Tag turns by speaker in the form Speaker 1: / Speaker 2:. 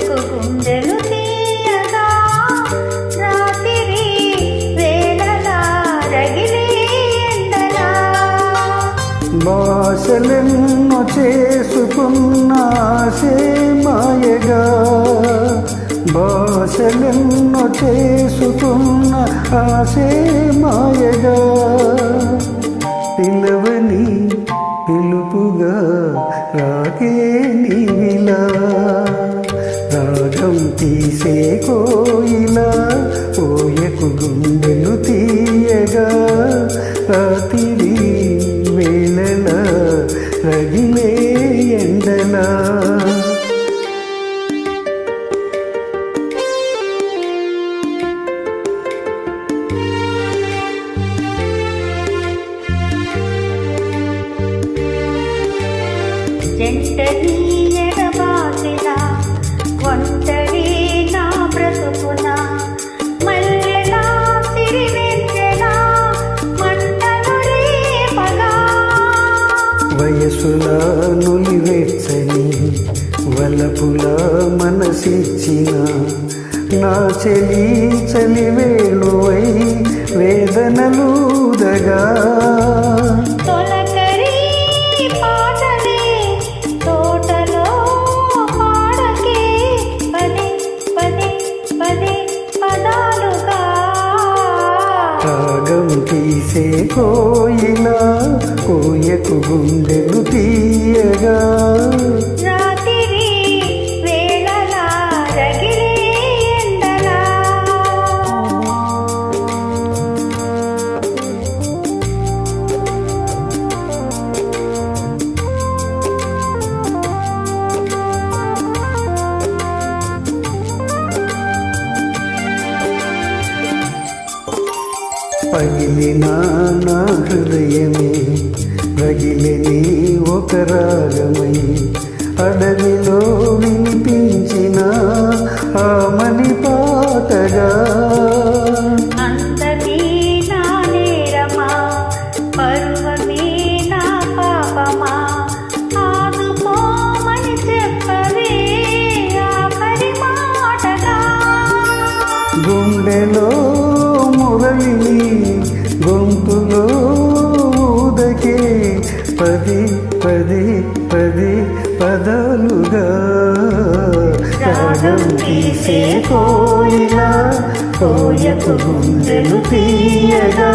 Speaker 1: కుండెలకు కుండెలు తీయగా రాత్రి వేళలా రగిలే ఎండలా. భాషలెన్నో చేసుకున్న సేమాయగా భాషలెన్నో చేసుకున్న ఆసేమాయగా పిలువ తీసే కోయిలా పోయకు గుండెలు తీయగా రాత్రి వేళల రగిలే ఎండలా
Speaker 2: జంటని ఎడబాసిన ఒంటరి నా
Speaker 1: వయసుల నులివెచ్చని వలపుల మనసిచ్చిన నా చెలి చలివేణువై వేదనలుదగా
Speaker 2: తొలకరి పాటలే
Speaker 1: గుండెలు తీయగా. పగిలిన నా హృదయమే రగిలిని ఒక రాగమై అడవిలో వినిపించిన ఆమని పాటగా
Speaker 2: అందమే
Speaker 1: పది పది పది పదాలుగా రాగం తీసే కోయిలా కోయకు గుండెలు తీయగా.